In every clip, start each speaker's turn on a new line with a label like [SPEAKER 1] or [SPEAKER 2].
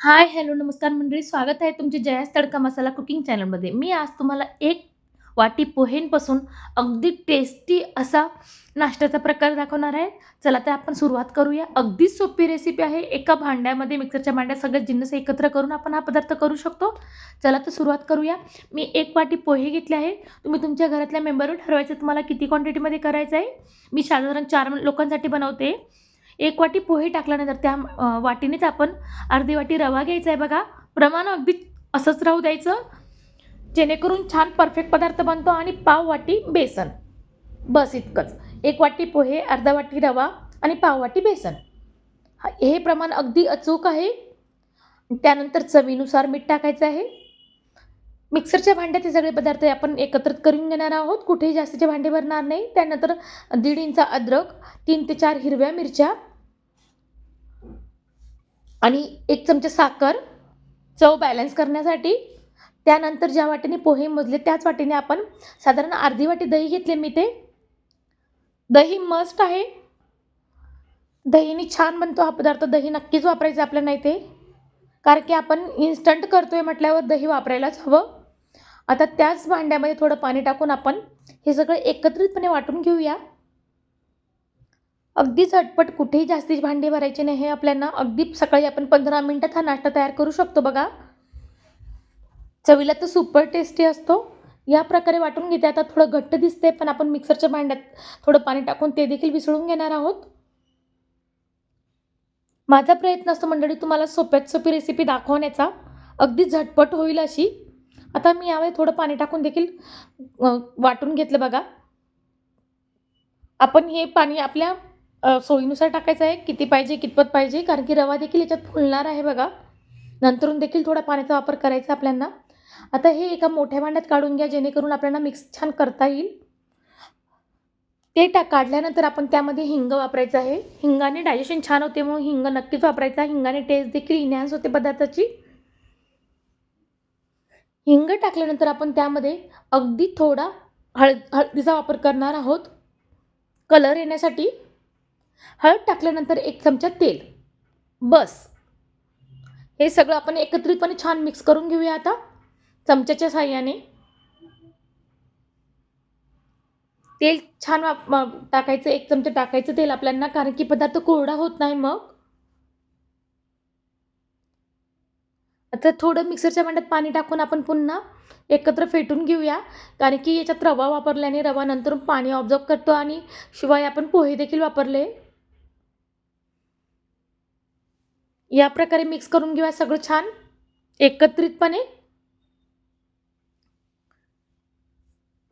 [SPEAKER 1] हाय, hello, नमस्कार मंडळी. स्वागत आहे तुमचे जयास तडका मसाला कुकिंग चॅनलमध्ये. मी आज तुम्हाला एक वाटी पोहेंपासून अगदी टेस्टी असा नाश्त्याचा प्रकार दाखवणार आहे. चला तर आपण सुरुवात करूया. अगदी सोपी रेसिपी आहे. एका भांड्यामध्ये मिक्सरच्या भांड्यात सगळं जिन्नस एकत्र करून आपण हा पदार्थ करू शकतो. चला तर सुरुवात करूया. मी एक वाटी पोहे घेतले आहे. तुम्ही तुमच्या घरातल्या मेंबरवर ठरवायचं तुम्हाला किती क्वांटिटीमध्ये करायचं आहे. मी साधारण चार लोकांसाठी बनवते. एक वाटी पोहे टाकल्यानंतर त्या वाटीनेच आपण अर्धी वाटी रवा घ्यायचा आहे बघा. प्रमाण अगदी असंच राहू द्यायचं, जेणेकरून छान परफेक्ट पदार्थ बनतो आणि पाव वाटी बेसन. बस इतकंच. एक वाटी पोहे, अर्धा वाटी रवा आणि पाव वाटी बेसन. हे प्रमाण अगदी अचूक आहे. त्यानंतर चवीनुसार मीठ टाकायचं आहे. मिक्सरच्या भांड्यात हे सगळे पदार्थ आपण एकत्रित करून घेणार आहोत. कुठेही जास्तीचे भांडे भरणार नाही. त्यानंतर दीड इंचा अद्रक, तीन ते चार हिरव्या मिरच्या आणि एक चमचा साखर, चव बॅलन्स करण्यासाठी. त्यानंतर ज्या वाटेने पोहे मोजले त्याच वाटीने आपण साधारण अर्धी वाटी दही घेतले मी ते. दही मस्ट आहे. दहीने छान बनतो हा पदार्थ. दही नक्कीच वापरायचं आपल्याला ते कारण की आपण इन्स्टंट आहे म्हटल्यावर दही वापरायलाच हवं. आता त्याच भांड्यामध्ये थोडं पाणी टाकून आपण हे सगळं एकत्रितपणे वाटून घेऊया. अगदी झटपट कुठेही जास्तीच भांडे भरायचे नाही हे आपल्याला. अगदी सकाळी आपण पंधरा मिनटात हा नाश्ता तयार करू शकतो बघा. चवीला तर सुपर टेस्टी असतो. या प्रकारे वाटून घेते. आता थोडं घट्ट दिसते पण आपण मिक्सरच्या भांड्यात थोडं पाणी टाकून ते देखील विसळून घेणार आहोत. माझा प्रयत्न असतो मंडळी तुम्हाला सोप्यात सोपी रेसिपी दाखवण्याचा. अगदी झटपट होईल अशी. आता मी यावेळी थोडं पाणी टाकून देखील वाटून घेतलं बघा. आपण हे पाणी आपल्या सोयीनुसार टाकायचं आहे. किती पाहिजे, कितपत पाहिजे कारण की रवा देखील याच्यात फुलणार आहे बघा. नंतरून देखील थोडा पाण्याचा वापर करायचा आपल्याला. आता हे एका मोठ्या भांड्यात काढून घ्या जेणेकरून आपल्याला मिक्स छान करता येईल. ते टा काढल्यानंतर आपण त्यामध्ये हिंग वापरायचं आहे. हिंगाने डायजेशन छान होते म्हणून हिंग नक्कीच वापरायचा. हिंगाने टेस्ट देखील इन्हॅन्स होते पदार्थाची. हिंग टाकल्यानंतर आपण त्यामध्ये अगदी थोडा हळद हळदीचा वापर करणार आहोत, कलर येण्यासाठी. हळद टाकल्यानंतर एक चमचा तेल. बस. हे सगळं आपण एकत्रितपणे छान मिक्स करून घेऊया आता चमच्याच्या साह्याने तेल छान वाप टाकायचं एक चमचा टाकायचं तेल आपल्याला कारण की पदार्थ कोरडा होत नाही मग. आता थोडं मिक्सरच्या भांड्यात पाणी टाकून आपण पुन्हा एकत्र फेटून घेऊया. कारण की याच्यात रवा वापरल्याने रवा नंतर पाणी ऑब्झर्व करतो आणि शिवाय आपण पोहे देखील वापरले. या प्रकारे मिक्स करून घेऊया सगळं छान एकत्रितपणे.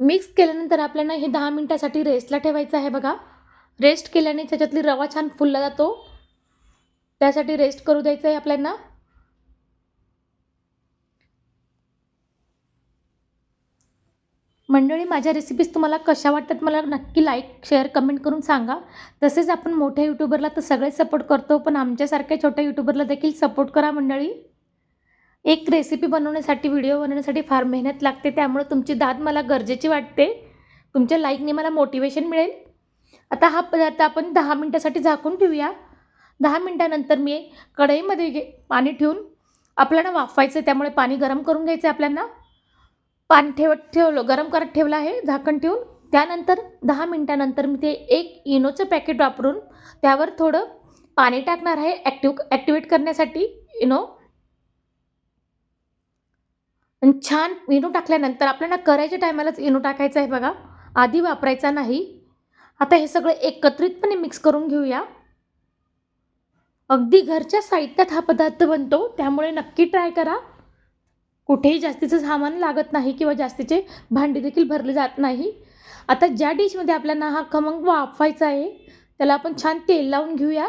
[SPEAKER 1] मिक्स केल्यानंतर आपल्याला हे दहा मिनटासाठी रेस्टला ठेवायचं आहे बघा. रेस्ट केल्याने त्याच्यातली रवा छान फुलला जातो. त्यासाठी रेस्ट करू द्यायचं आहे आपल्याला. मंडळी माझ्या रेसिपीज तुम्हाला कशा वाटतात मला नक्की लाईक, शेअर, कमेंट करून सांगा. तसेच आपण मोठ्या यूट्यूबरला तर सगळेच सपोर्ट करतो, पण आमच्यासारख्या छोट्या यूट्यूबरला देखील सपोर्ट करा मंडळी. एक रेसिपी बनवण्यासाठी, व्हिडिओ बनवण्यासाठी फार मेहनत लागते. त्यामुळे तुमची दाद मला गरजेची वाटते. तुमच्या लाईकने मला मोटिवेशन मिळेल. आता हा पदार्थ आपण दहा मिनटासाठी झाकून ठेवूया. दहा मिनटानंतर मी कढईमध्ये घे पाणी ठेवून आपल्याला वाफवायचं आहे त्यामुळे पाणी गरम करून घ्यायचं आहे आपल्याला. पाणी ठेवत ठेवलं गरम करत ठेवलं आहे झाकण ठेवून. त्यानंतर दहा मिनटानंतर मी ते एक इनोचं पॅकेट वापरून त्यावर थोडं पाणी टाकणार आहे ॲक्टिव ॲक्टिवेट करण्यासाठी इनो. आणि छान इनो टाकल्यानंतर आपल्याला करायच्या टायमालाच इनो टाकायचा आहे बघा. आधी वापरायचा नाही. आता हे सगळं एकत्रितपणे मिक्स करून घेऊया. अगदी घरच्या साहित्यात हा पदार्थ बनतो त्यामुळे नक्की ट्राय करा. कुठेही जास्तीचं सामान लागत नाही किंवा जास्तीचे भांडी देखील भरले जात नाही. आता ज्या डिशमध्ये आपल्याला हा खमंग वाफवायचा आहे त्याला आपण छान तेल लावून घेऊया.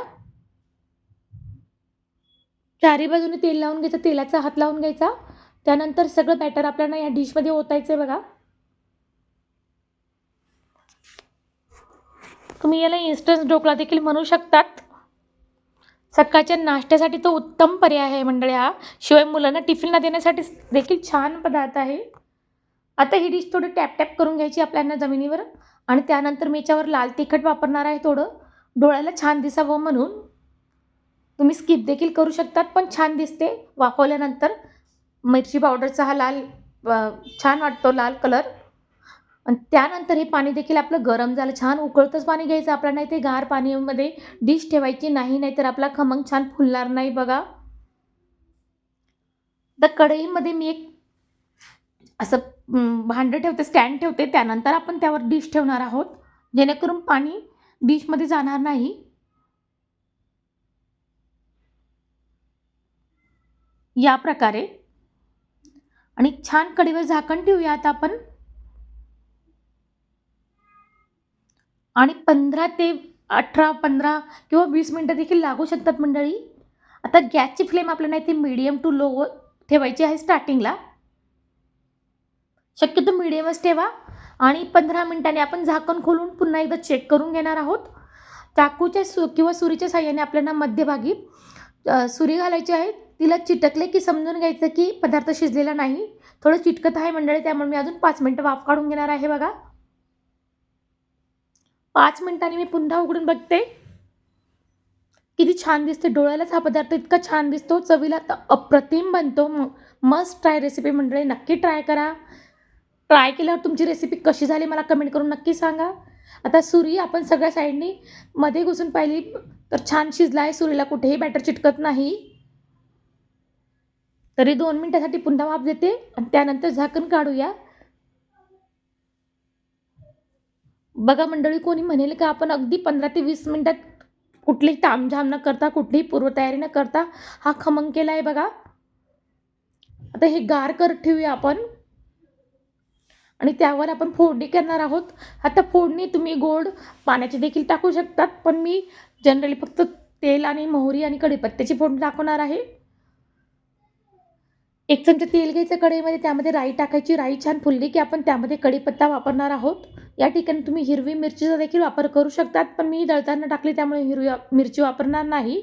[SPEAKER 1] चारी बाजूने तेल लावून घ्यायचं. तेलाचा हात लावून घ्यायचा. त्यानंतर सगळं बॅटर आपल्याला या डिशमध्ये ओतायचं आहे बघा. तुम्ही याला इन्स्टंट ढोकळा देखील म्हणू शकतात. सकाळच्या नाश्त्यासाठी तो उत्तम पर्याय आहे मंडळी हा. शिवाय मुलांना टिफिनला देण्यासाठी देखील छान पदार्थ आहे. आता ही डिश थोडी टॅप-टॅप करून घ्यायची आपल्याला जमिनीवर आणि त्यानंतर मी याच्यावर लाल तिखट वापरणार आहे थोडं, डोळ्याला छान दिसावं म्हणून. तुम्ही स्किप देखील करू शकतात पण छान दिसते वाफवल्यानंतर मिरची पावडरचा हा लाल छान वाटतो लाल कलर आणि त्यानंतर हे पाणी देखील आपलं गरम झालं. छान उकळतंच पाणी घ्यायचं आपल्याला नाही ते गार पाण्यामध्ये डिश ठेवायची नाही नाहीतर आपला खमंग छान फुलणार नाही बघा. तर कढईमध्ये मी एक असं भांडं ठेवते स्टँड ठेवते. त्यानंतर आपण त्यावर डिश ठेवणार आहोत. जेणेकरून पाणी डिशमध्ये जाणार नाही. या प्रकारे. आणि छान कडीवर झाकण ठेवूया आता आपण. आणि पंधरा ते अठरा पंधरा किंवा वीस मिनटं देखील लागू शकतात मंडळी. आता गॅसची फ्लेम आपल्याला इथे मीडियम टू लो ठेवायची आहे स्टार्टिंगला शक्यतो मिडियमच ठेवा आणि पंधरा मिनिटांनी आपण झाकण खोलून पुन्हा एकदा चेक करून घेणार आहोत. चाकूच्या सु किंवा सुरीच्या साह्याने आपल्याला मध्यभागी सुरी घालायची आहे. तिला चिटकले की समजून घ्यायचं की पदार्थ शिजलेला नाही. थोडं चिटकत आहे मंडळी त्यामुळे मी अजून पाच मिनटं वाफ काढून घेणार आहे बघा. पाच मिनिटांनी मी पुन्हा उघडून बघते. किती छान दिसते डोळ्यालाच हा पदार्थ इतका छान दिसतो. चवीला तर अप्रतिम बनतो. मस्ट ट्राय रेसिपी मंडळी नक्की ट्राय करा. ट्राय केल्यावर तुमची रेसिपी कशी झाली मला कमेंट करून नक्की सांगा. आता सुरी आपण सगळ्या साईडनी मध्ये घुसून पाहिली तर छान शिजला आहे सुरीला कुठेही बॅटर चिटकत नाही. तरी दोन मिनिटासाठी पुन्हा वाफ देते आणि त्यानंतर झाकण काढूया. बघा मंडळी कोणी म्हणेल का आपण अगदी पंधरा ते वीस मिनटात कुठलीही तामझाम न करता कुठलीही पूर्वतयारी न करता हा खमंग केला आहे बघा. आता हे गार करत ठेवूया आपण. आणि त्यावर आपण फोडणी करणार आहोत. आता फोडणी तुम्ही गोड पाण्याची देखील टाकू शकतात पण मी जनरली फक्त तेल आणि मोहरी आणि कढीपत्त्याची फोडणी टाकणार आहे. एक चमचा तेल घ्यायचं कढईमध्ये त्यामध्ये राई टाकायची. राई छान फुलली की आपण त्यामध्ये कढीपत्ता वापरणार आहोत. या ठिकाणी तुम्ही हिरवी मिरचीचा देखील वापर करू शकतात पण मी दळताना टाकली त्यामुळे हिरवी मिरची वापरणार नाही.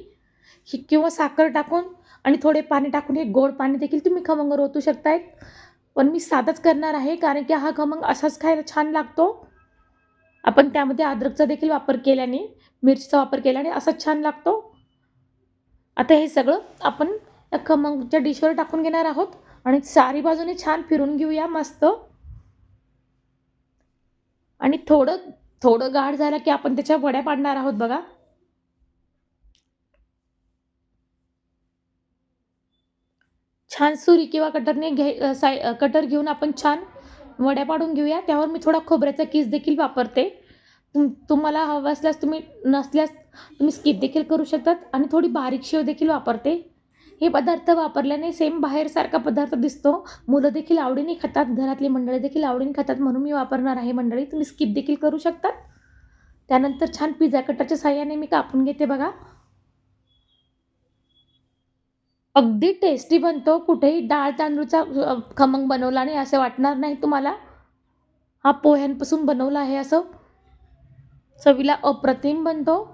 [SPEAKER 1] हि- किंवा साखर टाकून आणि थोडे पाणी टाकून हे गोड पाणी देखील तुम्ही खमंग रोतू शकतायत पण मी साधाच करणार आहे कारण की हा खमंग असाच खायला छान लागतो. आपण त्यामध्ये अद्रकचा देखील वापर केल्याने मिरचीचा वापर केल्याने असाच छान लागतो. आता हे सगळं आपण खमंगच्या डिशवर टाकून घेणार आहोत आणि सारी बाजूने छान फिरून घेऊया मस्त. आणि थोडं थोडं गाढ झालं की आपण त्याच्या वड्या पाडणार आहोत बघा. छान सुरी किंवा कटरने घे साय कटर घेऊन आपण छान वड्या पाडून घेऊया. त्यावर मी थोडा खोबऱ्याचा किस देखील वापरते. तुम तुम्हाला हवं असल्यास तुम्ही नसल्यास तुम्ही स्किप देखील करू शकतात. आणि थोडी बारीक शेव देखील वापरते. हे पदार्थ वापरल्याने सेम बाहेरसारखा पदार्थ दिसतो. मुलं देखील आवडीने खातात. घरातली मंडळी देखील आवडीने खातात. म्हणून मी वापरणार आहे मंडळी. तुम्ही स्किप देखील करू शकतात. त्यानंतर छान पिझ्झा कटरच्या साह्याने मी कापून घेते बघा. अगदी टेस्टी बनतो. कुठेही डाळ तांदूळचा खमंग बनवला नाही असं वाटणार नाही तुम्हाला. हा पोह्यांपासून बनवला आहे असं. चवीला अप्रतिम बनतो.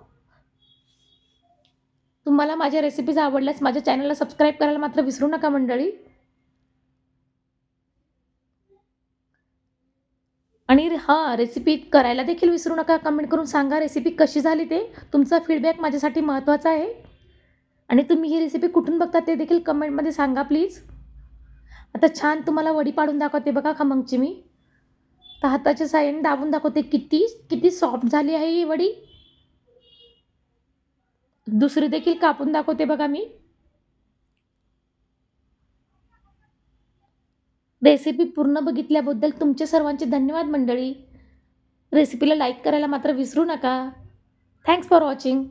[SPEAKER 1] तुम्हाला माझ्या रेसिपीज आवडल्यास माझ्या चॅनलला सबस्क्राईब करायला मात्र विसरू नका मंडळी. आणि हां रेसिपी करायला देखील विसरू नका. कमेंट करून सांगा रेसिपी कशी झाली ते. तुमचा फीडबॅक माझ्यासाठी महत्त्वाचा आहे. आणि तुम्ही ही रेसिपी कुठून बघता ते देखील कमेंटमध्ये सांगा प्लीज आता छान तुम्हाला वडी पाडून दाखवते बघा खमंगची मी तर हाताच्या साह्याने दाबून दाखवते किती किती सॉफ्ट झाली आहे ही वडी. दुसरी देखील कापून दाखवते बघा मी. रेसिपी पूर्ण बघितल्याबद्दल तुमचे सर्वांचे धन्यवाद मंडळी. रेसिपीला लाईक करायला मात्र विसरू नका. Thanks for watching